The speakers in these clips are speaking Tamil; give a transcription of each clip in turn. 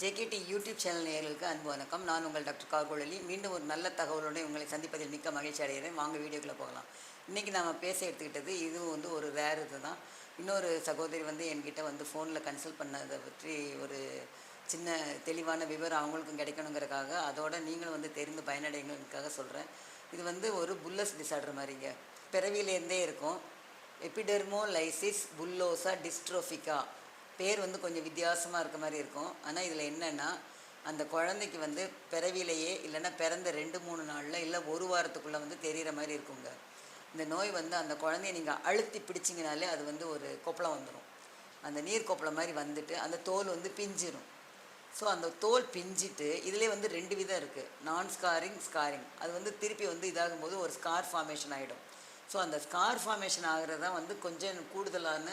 ஜேகேடி யூடியூப் சேனல் நேயர்களுக்கு அன்பு வணக்கம். நான் உங்கள் டாக்டர் கார்கோழலி மீண்டும் ஒரு நல்ல தகவலோடு உங்களை சந்திப்பதில் மிக்க மகிழ்ச்சி அடைகிறேன். வாங்க வீடியோக்குள்ளே போகலாம். இன்றைக்கி நம்ம பேச எடுத்துக்கிட்டது இதுவும் வந்து ஒரு வேறு இது தான் இன்னொரு சகோதரி வந்து என்கிட்ட வந்து ஃபோனில் கன்சல்ட் பண்ணதை பற்றி ஒரு சின்ன தெளிவான விவரம் அவங்களுக்கும் கிடைக்கணுங்கிறக்காக அதோட நீங்களும் வந்து தெரிந்து பயனடைங்கிறதுக்காக சொல்கிறேன் இது வந்து ஒரு புல்லஸ் டிசார்டர் மாதிரிங்க. பிறவியிலேருந்தே இருக்கும். எபிடெர்மோலைசிஸ் புல்லோசா டிஸ்ட்ரோஃபிகா பேர் வந்து கொஞ்சம் வித்தியாசமாக இருக்க மாதிரி இருக்கும். ஆனால் இதில் என்னென்னா அந்த குழந்தைக்கு வந்து பிறவிலேயே இல்லைன்னா பிறந்த ரெண்டு மூணு நாளில் இல்லை ஒரு வாரத்துக்குள்ளே வந்து தெரிகிற மாதிரி இருக்குங்க. இந்த நோய் வந்து அந்த குழந்தைய நீங்கள் அழுத்தி பிடிச்சிங்கனாலே அது வந்து ஒரு கொப்பளம் வந்துடும் அந்த நீர் கொப்பளம் மாதிரி வந்துட்டு அந்த தோல் வந்து பிஞ்சிடும் ஸோ அந்த தோல் பிஞ்சிட்டு இதிலே வந்து ரெண்டு விதம் இருக்குது நான் ஸ்காரிங் ஸ்காரிங் அது வந்து திருப்பி வந்து இதாகும்போது ஒரு ஸ்கார் ஃபார்மேஷன் ஆகிடும் ஸோ அந்த ஸ்கார் ஃபார்மேஷன் ஆகிறது தான் வந்து கொஞ்சம் கூடுதலான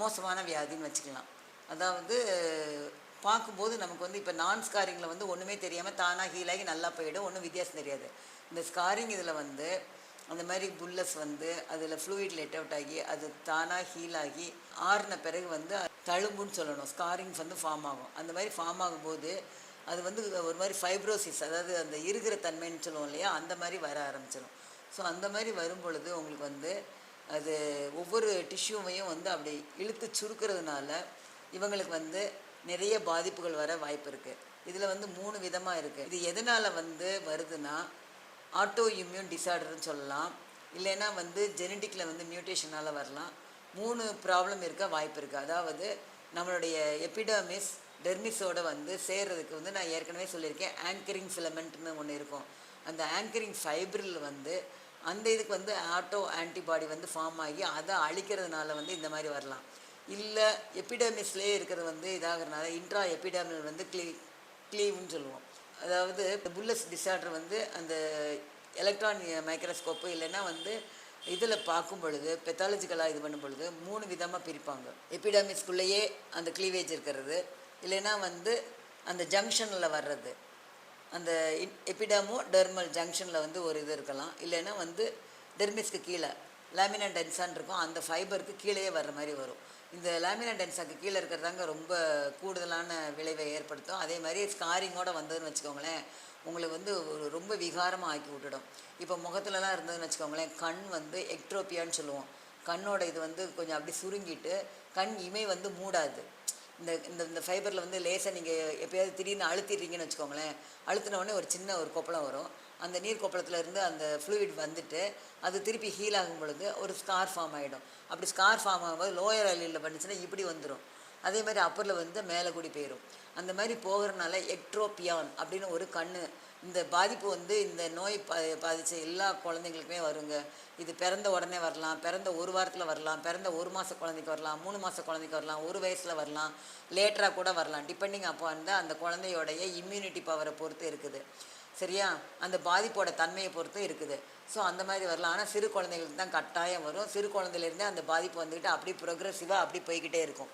மோசமான வியாதின்னு வச்சுக்கலாம். அதாவது பார்க்கும்போது நமக்கு வந்து இப்போ நான் ஸ்காரிங்கில் வந்து ஒன்றுமே தெரியாமல் தானாக ஹீலாகி நல்லா போயிடும். ஒன்றும் வித்தியாசம் தெரியாது. இந்த ஸ்காரிங் இதில் வந்து அந்த மாதிரி புல்லஸ் வந்து அதில் ஃப்ளூயிட் லெட் அவுட் ஆகி அது தானாக ஹீல் ஆகி ஆறின பிறகு வந்து தழும்புன்னு சொல்லணும். ஸ்காரிங்ஸ் வந்து ஃபார்ம் ஆகும். அந்த மாதிரி ஃபார்ம் ஆகும்போது அது வந்து ஒரு மாதிரி ஃபைப்ரோசிஸ் அதாவது அந்த இருக்கிற தன்மைன்னு சொல்லுவோம் இல்லையா அந்த மாதிரி வர ஆரம்பிச்சிடும் ஸோ அந்த மாதிரி வரும் பொழுது உங்களுக்கு வந்து அது ஒவ்வொரு டிஷ்யூவையும் வந்து அப்படி இழுத்து சுருக்கிறதுனால இவங்களுக்கு வந்து நிறைய பாதிப்புகள் வர வாய்ப்பு இருக்குது இதில் வந்து மூணு விதமாக இருக்குது இது எதனால் வந்து வருதுன்னா ஆட்டோ இம்யூன் டிசார்டர்னு சொல்லலாம். இல்லைன்னா வந்து ஜெனட்டிக்கில் வந்து மியூட்டேஷனால் வரலாம். மூணு ப்ராப்ளம் இருக்க வாய்ப்பு இருக்குது அதாவது நம்மளுடைய எபிடமிஸ் டெர்மிஸோட வந்து சேர்றதுக்கு வந்து நான் ஏற்கனவே சொல்லியிருக்கேன் ஆங்கரிங் ஃபிலமெண்ட்னு ஒன்று இருக்கும். அந்த ஆங்கரிங் ஃபைப்ரில் வந்து அந்த இதுக்கு வந்து ஆட்டோ ஆன்டிபாடி வந்து ஃபார்ம் ஆகி அதை அழிக்கிறதுனால வந்து இந்த மாதிரி வரலாம். இல்லை எபிடமிஸ்லேயே இருக்கிறது வந்து இதாகிறதுனால இன்ட்ரா எபிடமில் வந்து க்ளீ க்ளீவ்னு சொல்லுவோம். அதாவது புல்லஸ் டிசார்டர் வந்து அந்த எலக்ட்ரான் மைக்ரோஸ்கோப்பு இல்லைன்னா வந்து இதில் பார்க்கும் பொழுது பெத்தாலஜிக்கலாக இது பண்ணும் பொழுது மூணு விதமாக பிரிப்பாங்க. எபிடமிஸ்குள்ளேயே அந்த க்ளீவேஜ் இருக்கிறது இல்லைன்னா வந்து அந்த ஜங்ஷனில் வர்றது. அந்த எபிடமோ டெர்மல் ஜங்ஷனில் வந்து ஒரு இது இருக்கலாம். இல்லைன்னா வந்து டெர்மிஸ்க்கு கீழே லேமினா டென்சான் இருக்கும். அந்த ஃபைபருக்கு கீழேயே வர்ற மாதிரி வரும். இந்த லேமினா டென்சாக்கு கீழே இருக்கிறதாங்க ரொம்ப கூடுதலான விளைவை ஏற்படுத்தும். அதே மாதிரி ஸ்காரிங்கோட வந்ததுன்னு வச்சுக்கோங்களேன் உங்களுக்கு வந்து ஒரு ரொம்ப விகாரமாக ஆக்கி விட்டுடும். இப்போ முகத்துலலாம் இருந்ததுன்னு வச்சுக்கோங்களேன் கண் வந்து எக்ட்ரோப்பியான்னு சொல்லுவோம். கண்ணோட இது வந்து கொஞ்சம் அப்படி சுருங்கிட்டு கண் இமை வந்து மூடாது. இந்த இந்த இந்த ஃபைபரில் வந்து லேசாக நீங்கள் எப்போயாவது திடீர்னு அழுத்திடுறீங்கன்னு வச்சுக்கோங்களேன் அழுத்தின உடனே ஒரு சின்ன ஒரு கொப்பளம் வரும். அந்த நீர் கொப்பளத்தில் இருந்து அந்த ஃப்ளூயிட் வந்துட்டு அது திருப்பி ஹீல் ஆகும் பொழுது ஒரு ஸ்கார் ஃபார்ம் ஆகிடும் அப்படி ஸ்கார் ஃபார்ம் ஆகும்போது லோயர் அலியில் பண்ணிச்சுன்னா இப்படி வந்துடும் அதே மாதிரி அப்பரில் வந்து மேலே கூடி போயிடும் அந்த மாதிரி போகிறனால எக்ட்ரோபியான் அப்படின்னு ஒரு கண் இந்த பாதிப்பு வந்து இந்த நோய் பா பாதித்த எல்லா குழந்தைங்களுக்குமே வருங்க. இது பிறந்த உடனே வரலாம் பிறந்த ஒரு வாரத்தில் வரலாம் பிறந்த ஒரு மாத குழந்தைக்கு வரலாம் மூணு மாத குழந்தைக்கு வரலாம் ஒரு வயசில் வரலாம் லேட்டராக கூட வரலாம். டிபெண்டிங் அப்போ வந்து அந்த குழந்தையோடைய இம்யூனிட்டி பவரை பொறுத்து இருக்குது. சரியா? அந்த பாதிப்போட தன்மையை பொறுத்து இருக்குது. ஸோ அந்த மாதிரி வரலாம். ஆனால் சிறு குழந்தைங்களுக்கு தான் கட்டாயம் வரும். சிறு குழந்தையிலேருந்தே அந்த பாதிப்பு வந்துக்கிட்டு அப்படி ப்ரொக்ரெசிவாக அப்படி போய்கிட்டே இருக்கும்.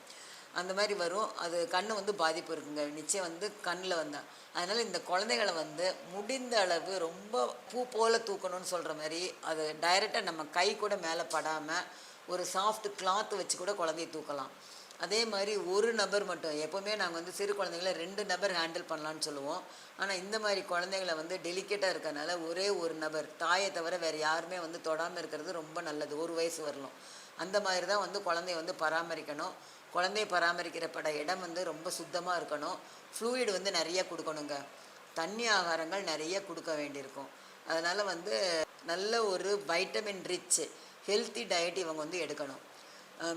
அந்த மாதிரி வரும். அது கண் வந்து பாதிப்பு இருக்குங்க. நிச்சயம் வந்து கண்ணில் வந்தால் அதனால் இந்த குழந்தைகளை வந்து முடிந்த அளவு ரொம்ப பூ போல் தூக்கணும்னு சொல்கிற மாதிரி அது டைரெக்டாக நம்ம கை கூட மேலே படாமல் ஒரு சாஃப்ட் கிளாத் வச்சு கூட குழந்தைய தூக்கலாம். அதே மாதிரி ஒரு நபர் மட்டும் எப்போவுமே நாங்கள் வந்து சிறு குழந்தைங்கள ரெண்டு நபர் ஹேண்டில் பண்ணலான்னு சொல்லுவோம். ஆனால் இந்த மாதிரி குழந்தைங்கள வந்து டெலிகேட்டாக இருக்கறனால ஒரே ஒரு நபர் தாயை தவிர வேறு யாருமே வந்து தொடாமல் இருக்கிறது ரொம்ப நல்லது. ஒரு வயசு வரலாம். அந்த மாதிரி தான் வந்து குழந்தைய வந்து பராமரிக்கணும். குழந்தைய பராமரிக்கிறப்பட இடம் வந்து ரொம்ப சுத்தமாக இருக்கணும். ஃப்ளூயிட் வந்து நிறைய கொடுக்கணுங்க. தண்ணி ஆகாரங்கள் நிறைய கொடுக்க வேண்டியிருக்கும். அதனால் வந்து நல்ல ஒரு வைட்டமின் ரிச் ஹெல்த்தி டயட் இவங்க வந்து எடுக்கணும்.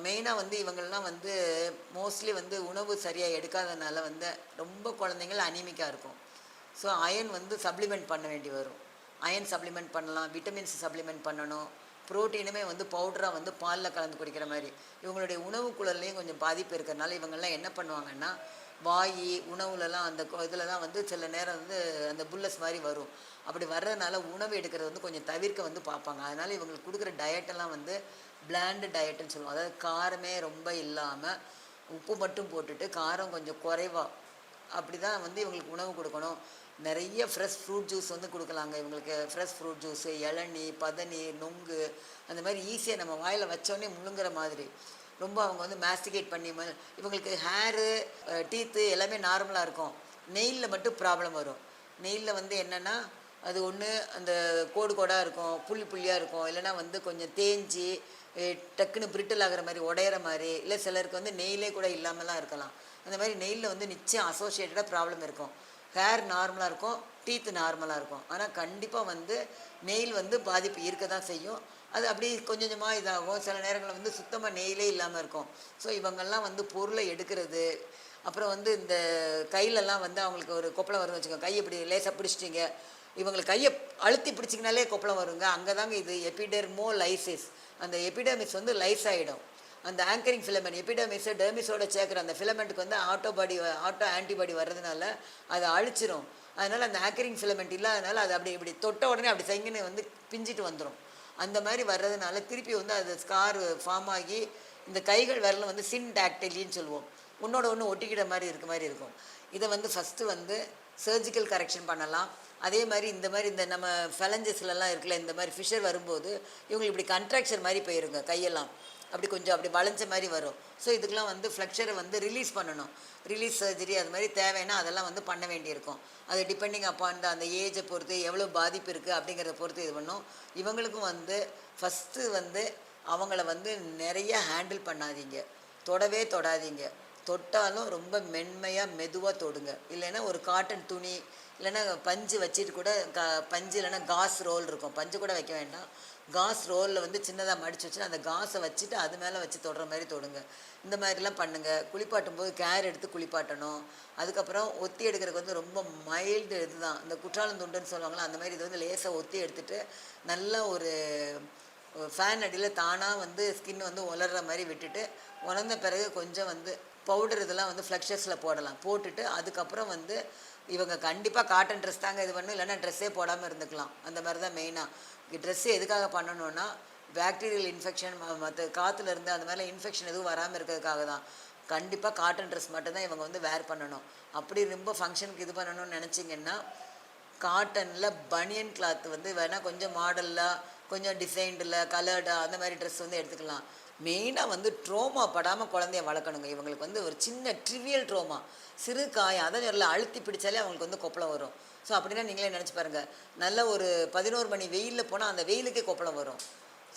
மெயினாக வந்து இவங்கள்லாம் வந்து மோஸ்ட்லி வந்து உணவு சரியாக எடுக்காதனால வந்து ரொம்ப குழந்தைங்கள் அனிமிக்காக இருக்கும். ஸோ அயன் வந்து சப்ளிமெண்ட் பண்ண வேண்டி வரும். அயன் சப்ளிமெண்ட் பண்ணலாம் விட்டமின்ஸ் சப்ளிமெண்ட் பண்ணணும். ப்ரோட்டீனுமே வந்து பவுடராக வந்து பாலில் கலந்து குடிக்கிற மாதிரி. இவங்களுடைய உணவு குழல்லையும் கொஞ்சம் பாதிப்பு இருக்கிறனால இவங்கெல்லாம் என்ன பண்ணுவாங்கன்னா வாய் உணவுலலாம் அந்த இதில் தான் வந்து சில நேரம் வந்து அந்த புல்லஸ் மாதிரி வரும். அப்படி வர்றதுனால உணவு எடுக்கிறது வந்து கொஞ்சம் தவிர்க்க வந்து பார்ப்பாங்க. அதனால் இவங்களுக்கு கொடுக்குற டயட்டெல்லாம் வந்து பிளாண்டு டயட்டுன்னு சொல்லுவோம் அதாவது காரமே ரொம்ப இல்லாமல் உப்பு மட்டும் போட்டுட்டு காரம் கொஞ்சம் குறைவாக அப்படி தான் வந்து இவங்களுக்கு உணவு கொடுக்கணும். நிறைய ஃப்ரெஷ் ஃப்ரூட் ஜூஸ் வந்து கொடுக்கலாங்க. இவங்களுக்கு ஃப்ரெஷ் ஃப்ரூட் ஜூஸு இளநி பதனி நொங்கு அந்த மாதிரி ஈஸியாக நம்ம வாயில் வச்சோடனே முழுங்குற மாதிரி. ரொம்ப அவங்க வந்து மாஸ்டிகேட் பண்ணி இவங்களுக்கு ஹேரு டீத்து எல்லாமே நார்மலாக இருக்கும். நெயிலில் மட்டும் ப்ராப்ளம் வரும். நெயிலில் வந்து என்னென்னா அது ஒன்று அந்த கோடு கோடாக இருக்கும் புள்ளி புள்ளியாக இருக்கும். இல்லைன்னா வந்து கொஞ்சம் தேஞ்சி டக்குன்னு பிரிட்டில் ஆகிற மாதிரி உடையிற மாதிரி இல்லை சிலருக்கு வந்து நெயிலே கூட இல்லாமலாம் இருக்கலாம். அந்த மாதிரி நெயிலில் வந்து நிச்சயம் அசோசியேட்டடாக ப்ராப்ளம் இருக்கும். ஹேர் நார்மலாக இருக்கும் டீத்து நார்மலாக இருக்கும். ஆனால் கண்டிப்பாக வந்து நெயில் வந்து பாதிப்பு இருக்க தான் செய்யும். அது அப்படியே கொஞ்சம் கொஞ்சமாக இதாகும். சில நேரங்களில் வந்து சுத்தமாக நெயிலே இல்லாமல் இருக்கும். ஸோ இவங்கெல்லாம் வந்து பொருளை எடுக்கிறது அப்புறம் வந்து இந்த கையிலலாம் வந்து அவங்களுக்கு ஒரு கொப்பளம் வரும்னு வச்சுக்கோங்க. கையை இப்படி லேசாக பிடிச்சிட்டிங்க. இவங்களுக்கு கையை அழுத்தி பிடிச்சிங்கனாலே கொப்பளம் வருங்க. அங்கே தாங்க இது எபிடெர்மோ லைசிஸ் அந்த எபிடெர்மிஸ் வந்து லைஸ் ஆகிடும் அந்த ஆங்கரிங் ஃபிலமெண்ட் எபிடெர்மிஸை டெர்மிஸோட சேர்க்குற அந்த ஃபிலமெண்ட்டுக்கு வந்து ஆட்டோபாடி ஆட்டோ ஆன்டிபாடி வர்றதுனால அதை அழிச்சிரும். அதனால் அந்த ஆங்கரிங் ஃபிலமெண்ட் இல்லாதனால அது அப்படி இப்படி தொட்ட உடனே அப்படி சைங்கன்னு வந்து பிஞ்சிட்டு வந்துடும் அந்த மாதிரி வர்றதுனால திருப்பி வந்து அது ஸ்கார் ஃபார்ம் ஆகி இந்த கைகள் விரலும் வந்து சின் டாக்டிலின்னு சொல்லுவோம். உன்னோட ஒன்று ஒட்டிக்கிற மாதிரி இருக்க மாதிரி இருக்கும். இதை வந்து ஃபஸ்ட்டு வந்து சர்ஜிக்கல் கரெக்ஷன் பண்ணலாம். அதே மாதிரி இந்த மாதிரி இந்த நம்ம ஃபெலஞ்சஸ்லலாம் இருக்குல்ல இந்த மாதிரி ஃபிஷர் வரும்போது இவங்களுக்கு இப்படி கண்ட்ராக்சர் மாதிரி போயிருங்க கையெல்லாம். அப்படி கொஞ்சம் அப்படி வளைஞ்ச மாதிரி வரும். ஸோ இதுக்கெலாம் வந்து ஃப்ளக்ஷரை வந்து ரிலீஸ் பண்ணணும். ரிலீஸ் சர்ஜரி அது மாதிரி தேவைன்னா அதெல்லாம் வந்து பண்ண வேண்டியிருக்கும். அது டிபெண்டிங் அப்பான் அந்த ஏஜை பொறுத்து எவ்வளோ பாதிப்பு இருக்குது அப்படிங்கிறத பொறுத்து இது பண்ணும். இவங்களுக்கும் வந்து ஃபஸ்ட்டு வந்து அவங்கள வந்து நிறைய ஹேண்டில் பண்ணாதீங்க. தொடவே தொடாதீங்க. தொட்டாலும் ரொம்ப மென்மையாக மெதுவாக தொடுங்க. இல்லைன்னா ஒரு காட்டன் துணி இல்லைன்னா பஞ்சு வச்சுட்டு கூட க பஞ்சு இல்லைன்னா காஸ் ரோல் இருக்கும். பஞ்சு கூட வைக்க வேண்டாம். காஸ் ரோலில் வந்து சின்னதாக மடித்து வச்சுட்டு அந்த காஸை வச்சுட்டு அது மேலே வச்சு தொடுற மாதிரி தொடுங்க. இந்த மாதிரிலாம் பண்ணுங்கள் குளிப்பாட்டும் போது கேர் எடுத்து குளிப்பாட்டணும். அதுக்கப்புறம் ஒத்தி எடுக்கிறதுக்கு வந்து ரொம்ப மைல்டு இதுதான். இந்த குற்றாலம் துண்டுன்னு சொல்லுவாங்களா அந்த மாதிரி இது வந்து லேசாக ஒத்தி எடுத்துட்டு நல்ல ஒரு ஃபேன் அடியில் தானாக வந்து ஸ்கின் வந்து உலர்ற மாதிரி விட்டுட்டு உலர்ந்த பிறகு கொஞ்சம் வந்து பவுடர் இதெல்லாம் வந்து ஃப்ளக்ஷர்ஸில் போடலாம். போட்டுட்டு அதுக்கப்புறம் வந்து இவங்க கண்டிப்பாக காட்டன் ட்ரெஸ் தாங்க இது பண்ணும் இல்லைன்னா ட்ரெஸ்ஸே போடாமல் இருந்துக்கலாம். அந்த மாதிரி தான் மெயினாக ட்ரெஸ்ஸு எதுக்காக பண்ணணும்னா பேக்டீரியல் இன்ஃபெக்ஷன் மற்ற காற்றுல இருந்து அந்த மாதிரிலாம் இன்ஃபெக்ஷன் எதுவும் வராமல் இருக்கிறதுக்காக தான். கண்டிப்பாக காட்டன் ட்ரெஸ் மட்டும்தான் இவங்க வந்து வேர் பண்ணணும். அப்படி ரொம்ப ஃபங்க்ஷனுக்கு இது பண்ணணும்னு நினச்சிங்கன்னா காட்டனில் பனியன் கிளாத் வந்து வேணால் கொஞ்சம் மாடலில் கொஞ்சம் டிசைன்டில் கலர்டாக அந்த மாதிரி ட்ரெஸ் வந்து எடுத்துக்கலாம். மெயினாக வந்து ட்ரோமா படாமல் குழந்தைய வளர்க்கணுங்க. இவங்களுக்கு வந்து ஒரு சின்ன ட்ரிவியல் ட்ரோமா சிறு காயம் அதை நல்லா அழுத்தி பிடிச்சாலே அவங்களுக்கு வந்து கொப்பளம் வரும். ஸோ அப்படின்னா நீங்களே நினச்சி பாருங்கள் நல்ல ஒரு பதினோரு மணி வெயிலில் போனால் அந்த வெயிலுக்கே கொப்பளம் வரும்.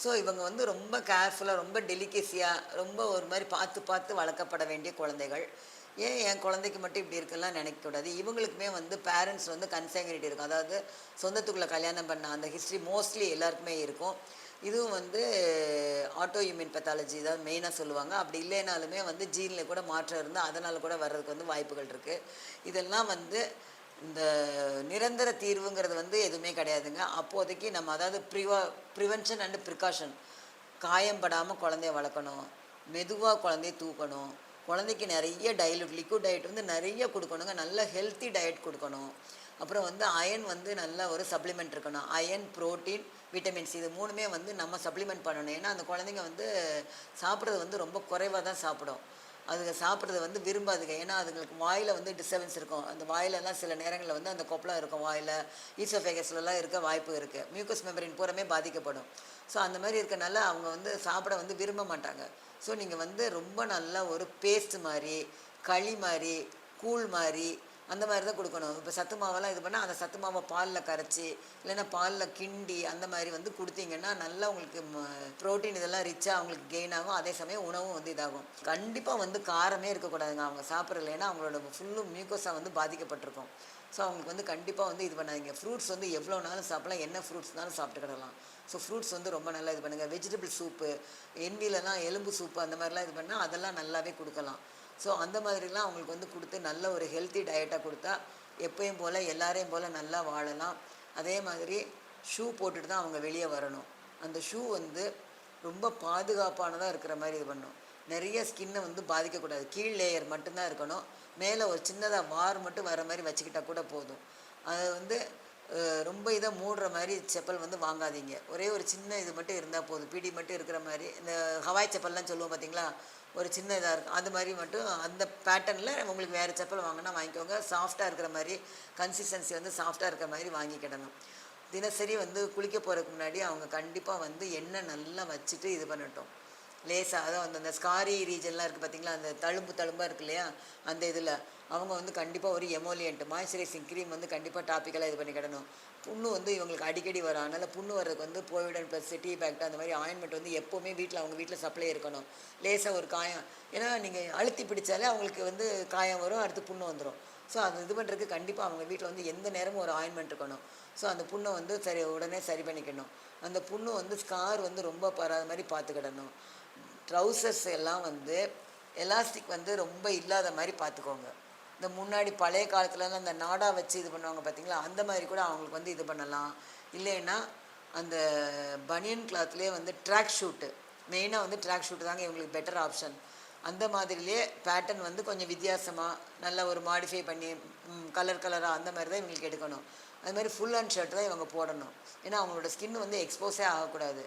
ஸோ இவங்க வந்து ரொம்ப கேர்ஃபுல்லாக ரொம்ப டெலிகேசியாக ரொம்ப ஒரு மாதிரி பார்த்து பார்த்து வளர்க்கப்பட வேண்டிய குழந்தைகள். ஏன் என் குழந்தைக்கு மட்டும் இப்படி இருக்கலாம் நினைக்கக்கூடாது இவங்களுக்குமே வந்து பேரண்ட்ஸ் வந்து கன்சாங்கினிட்டி இருக்கும். அதாவது சொந்தத்துக்குள்ளே கல்யாணம் பண்ண அந்த ஹிஸ்ட்ரி மோஸ்ட்லி எல்லாருக்குமே இருக்கும். இதுவும் வந்து ஆட்டோ இம்யூன் பெத்தாலஜி தான் மெயினாக சொல்லுவாங்க. அப்படி இல்லைனாலுமே வந்து ஜீனில் கூட மாற்றம் இருந்தால் அதனால் கூட வர்றதுக்கு வந்து வாய்ப்புகள் இருக்குது இதெல்லாம் வந்து இந்த நிரந்தர தீர்வுங்கிறது வந்து எதுவுமே கிடையாதுங்க. அப்போதைக்கு நம்ம அதாவது ப்ரிவா ப்ரிவென்ஷன் அண்ட் ப்ரிகாஷன் காயம்படாமல் குழந்தைய வளர்க்கணும். மெதுவாக குழந்தைய தூக்கணும். குழந்தைக்கு நிறைய டயலுட் லிக்விட் டயட் வந்து நிறைய கொடுக்கணுங்க. நல்ல ஹெல்த்தி டயட் கொடுக்கணும். அப்புறம் வந்து அயன் வந்து நல்ல ஒரு சப்ளிமெண்ட் இருக்கணும். அயன் புரோட்டீன் விட்டமின்ஸ் இது மூணுமே வந்து நம்ம சப்ளிமெண்ட் பண்ணணும். ஏன்னா அந்த குழந்தைங்க வந்து சாப்பிட்றது வந்து ரொம்ப குறைவாக தான் சாப்பிடும். அதுங்க சாப்பிட்றது வந்து விரும்பாதுங்க. ஏன்னா அதுங்களுக்கு வாயில் வந்து டிஸ்டர்பன்ஸ் இருக்கும். அந்த வாயிலெல்லாம் சில நேரங்களில் வந்து அந்த கொப்பளம் இருக்கும் வாயில். ஈசோஃபேகஸ்லலாம் இருக்க வாய்ப்பு இருக்குது மியூக்கஸ் மெம்பரின் பூரமே பாதிக்கப்படும். ஸோ அந்த மாதிரி இருக்கனால அவங்க வந்து சாப்பிட வந்து விரும்ப மாட்டாங்க. ஸோ நீங்கள் வந்து ரொம்ப நல்லா ஒரு பேஸ்ட் மாதிரி களி மாதிரி கூழ் மாதிரி அந்த மாதிரி தான் கொடுக்கணும். இப்போ சத்து மாவெல்லாம் இது பண்ணால் அந்த சத்து மாவை பாலில் கரைச்சி இல்லைன்னா பாலில் கிண்டி அந்த மாதிரி வந்து கொடுத்தீங்கன்னா நல்லா உங்களுக்கு ப்ரோட்டீன் இதெல்லாம் ரிச்சாக அவங்களுக்கு கெயின் ஆகும். அதே சமயம் உணவும் வந்து இதாகும். கண்டிப்பாக வந்து காரமே இருக்கக்கூடாதுங்க. அவங்க சாப்பிட்றலைன்னா அவங்களோட ஃபுல்லும் மியூக்கோஸாக வந்து பாதிக்கப்பட்டிருக்கும். ஸோ அவங்களுக்கு வந்து கண்டிப்பாக வந்து இது பண்ணாதீங்க. ஃப்ரூட்ஸ் வந்து எவ்வளோ நாளும் சாப்பிடலாம் என்ன ஃப்ரூட்ஸ்னாலும் சாப்பிட்டுக்கிடலாம். ஸோ ஃப்ரூட்ஸ் வந்து ரொம்ப நல்லா இது பண்ணுங்கள் வெஜிடபிள் சூப்பு என்விலலாம் எலும்பு சூப்பு அந்த மாதிரிலாம் இது பண்ணால் அதெல்லாம் நல்லாவே கொடுக்கலாம். ஸோ அந்த மாதிரிலாம் அவங்களுக்கு வந்து கொடுத்து நல்ல ஒரு ஹெல்த்தி டயட்டாக கொடுத்தா எப்பயும் போல் எல்லாரையும் போல் நல்லா வாழலாம். அதே மாதிரி ஷூ போட்டுட்டு தான் அவங்க வெளியே வரணும். அந்த ஷூ வந்து ரொம்ப பாதுகாப்பானதாக இருக்கிற மாதிரி இது பண்ணும். நிறைய ஸ்கின்னை வந்து பாதிக்கக்கூடாது. கீழ் லேயர் மட்டும்தான் இருக்கணும். மேலே ஒரு சின்னதாக வார் மட்டும் வர மாதிரி வச்சுக்கிட்டா கூட போதும். அது வந்து ரொம்ப இதை மூடுற மாதிரி செப்பல் வந்து வாங்காதீங்க. ஒரே ஒரு சின்ன இது மட்டும் இருந்தால் போதும். பிடி மட்டும் இருக்கிற மாதிரி இந்த ஹவாய் செப்பல்லாம் சொல்லுவோம் பார்த்தீங்களா? ஒரு சின்ன இதாக இருக்கும். அது மாதிரி மட்டும் அந்த பேட்டர்னில் உங்களுக்கு வேறு செப்பல் வாங்கினா வாங்கிக்கோங்க. சாஃப்டாக இருக்கிற மாதிரி கன்சிஸ்டன்சி வந்து சாஃப்டாக இருக்கிற மாதிரி வாங்கிக்கிடணும். தினசரி வந்து குளிக்க போகிறதுக்கு முன்னாடி அவங்க கண்டிப்பாக வந்து எண்ணெய் நல்லா வச்சுட்டு இது பண்ணட்டும். லேசாக அதான் அந்த- அந்த ஸ்காரி ரீஜன்லாம் இருக்குது பார்த்தீங்களா அந்த தழும்பு தழும்பாக இருக்கு இல்லையா? அந்த இதில். அவங்க வந்து கண்டிப்பாக ஒரு எமோலியன்ட் மாய்ஸ்சரைசிங் க்ரீம் வந்து கண்டிப்பாக டாப்பிக்கலாக இது பண்ணிக்கிடணும் புண்ணு வந்து இவங்களுக்கு அடிக்கடி வரும். அதனால் புண்ணு வர்றதுக்கு வந்து போவிடன் ப்ளஸ் டீ பேக்ட் அந்த மாதிரி ஆயின்மெண்ட் வந்து எப்போவுமே வீட்டில் அவங்க வீட்டில் சப்ளை இருக்கணும். லேசாக ஒரு காயம். ஏன்னா நீங்கள் அழுத்தி பிடிச்சாலே அவங்களுக்கு வந்து காயம் வரும் அடுத்து புண்ணு வந்துடும் ஸோ அது இது பண்ணுறதுக்கு கண்டிப்பாக அவங்க வீட்டில் வந்து எந்த நேரமும் ஒரு ஆயின்மெண்ட் இருக்கணும். ஸோ அந்த புண்ணை வந்து சரி உடனே சரி பண்ணிக்கணும். அந்த புண்ணு வந்து ஸ்கார் வந்து ரொம்ப பராத மாதிரி பார்த்துக்கிடணும். ட்ரௌசர்ஸ் எல்லாம் வந்து எலாஸ்டிக் வந்து ரொம்ப இல்லாத மாதிரி பார்த்துக்கோங்க. இந்த முன்னாடி பழைய காலத்துலலாம் அந்த நாடா வச்சு இது பண்ணுவாங்க பார்த்தீங்களா? அந்த மாதிரி கூட அவங்களுக்கு வந்து இது பண்ணலாம். இல்லைன்னா அந்த பனியன் கிளாத்லேயே வந்து ட்ராக் ஷூட்டு மெயினாக வந்து ட்ராக் ஷூட்டு தாங்க இவங்களுக்கு பெட்டர் ஆப்ஷன் அந்த மாதிரிலே பேட்டர்ன் வந்து கொஞ்சம் வித்தியாசமாக நல்லா ஒரு மாடிஃபை பண்ணி கலர் கலராக அந்த மாதிரி தான் இவங்களுக்கு எடுக்கணும். அது மாதிரி ஃபுல் அண்ட் ஷர்ட் தான் இவங்க போடணும். ஏன்னா அவங்களோட ஸ்கின் வந்து எக்ஸ்போஸே ஆகக்கூடாது.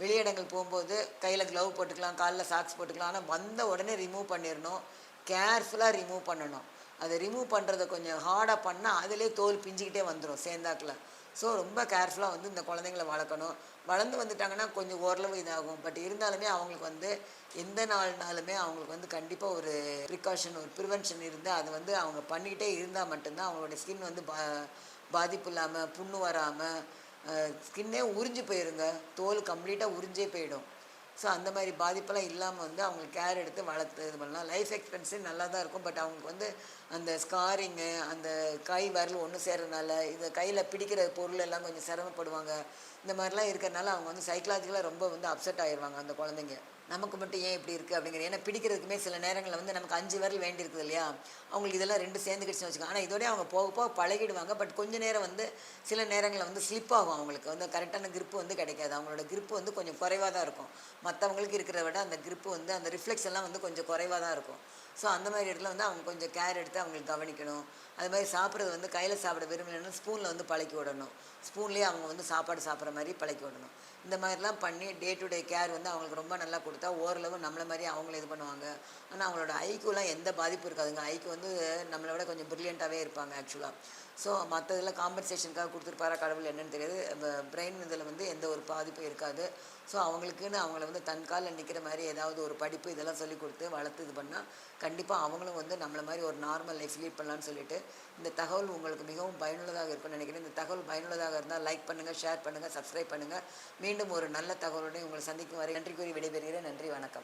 வெளியிடங்கள் போகும்போது கையில் க்ளவ் போட்டுக்கலாம் காலில் சாக்ஸ் போட்டுக்கலாம். ஆனால் வந்த உடனே ரிமூவ் பண்ணிடணும் கேர்ஃபுல்லாக ரிமூவ் பண்ணணும். அதை ரிமூவ் பண்ணுறத கொஞ்சம் ஹார்டாக பண்ணால் அதிலே தோல் பிஞ்சிக்கிட்டே வந்துடும் சேர்ந்தாக்கில். ஸோ ரொம்ப கேர்ஃபுல்லாக வந்து இந்த குழந்தைங்கள வளர்க்கணும். வளர்ந்து வந்துட்டாங்கன்னா கொஞ்சம் ஓரளவு இதாகும். பட் இருந்தாலுமே அவங்களுக்கு வந்து எந்த நாள்னாலுமே அவங்களுக்கு வந்து கண்டிப்பாக ஒரு ப்ரிகாஷன் ஒரு ப்ரிவென்ஷன் இருந்து அதை வந்து அவங்க பண்ணிக்கிட்டே இருந்தால் மட்டும்தான் அவங்களோட ஸ்கின் வந்து பா பாதிப்பு இல்லாமல் புண்ணு வராமல் ஸ்கின்னே உறிஞ்சு போயிருங்க. தோல் கம்ப்ளீட்டாக உறிஞ்சே போயிடும். ஸோ அந்த மாதிரி பாதிப்பெல்லாம் இல்லாமல் வந்து அவங்களுக்கு கேர் எடுத்து வளர்த்து இது பண்ணலாம். லைஃப் எக்ஸ்பென்ஸு நல்லா தான் இருக்கும். பட் அவங்களுக்கு வந்து அந்த ஸ்காரிங்கு அந்த கை வரல் ஒன்று சேர்றதுனால இந்த கையில் பிடிக்கிற பொருள் எல்லாம் கொஞ்சம் சிரமப்படுவாங்க. இந்த மாதிரிலாம் இருக்கிறனால அவங்க வந்து சைக்கலாஜிக்கலாக ரொம்ப வந்து அப்செட் ஆயிடுவாங்க அந்த குழந்தைங்க. நமக்கு மட்டும் ஏன் இப்படி இருக்குது அப்படிங்கிற ஏன்னா பிடிக்கிறதுக்குமே சில நேரங்களில் வந்து நமக்கு அஞ்சு வரல் வேண்டியிருக்குது இல்லையா? அவங்களுக்கு இதெல்லாம் ரெண்டு சேர்ந்துக்கிடுச்சுன்னு வச்சுக்கோங்க. ஆனால் இதோடய அவங்க போக போக பழகிடுவாங்க. பட் கொஞ்ச நேரம் வந்து சில நேரங்களில் வந்து ஸ்லிப் ஆகும் அவங்களுக்கு. வந்து கரெக்டான கிரிப்பு வந்து கிடைக்காது. அவங்களோட கிரிப்பு வந்து கொஞ்சம் குறைவாக தான் இருக்கும். மற்றவங்களுக்கு இருக்கிறத விட அந்த கிரிப்பு வந்து அந்த ரிஃப்ளெக்ஸ் எல்லாம் வந்து கொஞ்சம் குறைவாக தான் இருக்கும். ஸோ அந்த மாதிரி இடத்துல வந்து அவங்க கொஞ்சம் கேர் எடுத்து அவங்களுக்கு கவனிக்கணும். அது மாதிரி சாப்பிட்றது வந்து கையில் சாப்பிட விரும்பலைன்னா ஸ்பூனில் வந்து பழக்கி விடணும். ஸ்பூன்லேயே அவங்க வந்து சாப்பாடு சாப்பிட்ற மாதிரி பழக்கி விடணும். இந்த மாதிரிலாம் பண்ணி டே டு டே கேர் வந்து அவங்களுக்கு ரொம்ப நல்லா கொடுத்தா ஓரளவு நம்மளை மாதிரி அவங்கள இது பண்ணுவாங்க. ஆனால் அவங்களோட ஐக்குலாம் எந்த பாதிப்பும் இருக்காதுங்க ஐக்கு வந்து நம்மளை விட கொஞ்சம் ப்ரில்லியண்ட்டாகவே இருப்பாங்க ஆக்சுவலாக ஸோ மற்றதில் காம்பன்சேஷனுக்காக கொடுத்துருப்பாரா கடவுள் என்னன்னு தெரியாது. பிரெயின் இதில் வந்து எந்த ஒரு பாதிப்பும் இருக்காது. ஸோ அவங்களுக்குன்னு அவங்கள வந்து தன் காலில் நிற்கிற மாதிரி ஏதாவது ஒரு படிப்பு இதெல்லாம் சொல்லி கொடுத்து வளர்த்து இது பண்ணால் கண்டிப்பாக அவங்களும் வந்து நம்மளை மாதிரி ஒரு நார்மல் லைஃப் லீட் பண்ணலான்னு சொல்லிட்டு இந்த தகவல் உங்களுக்கு மிகவும் பயனுள்ளதாக இருக்கும்னு நினைக்கிறேன். இந்த தகவல் பயனுள்ளதாக இருந்தால் லைக் பண்ணுங்கள் ஷேர் பண்ணுங்கள் சப்ஸ்கிரைப் பண்ணுங்கள் மீண்டும் ஒரு நல்ல தகவலுடன் உங்களை சந்திக்கும் வரை நன்றி கூறி விடைபெறுகிறேன். நன்றி வணக்கம்.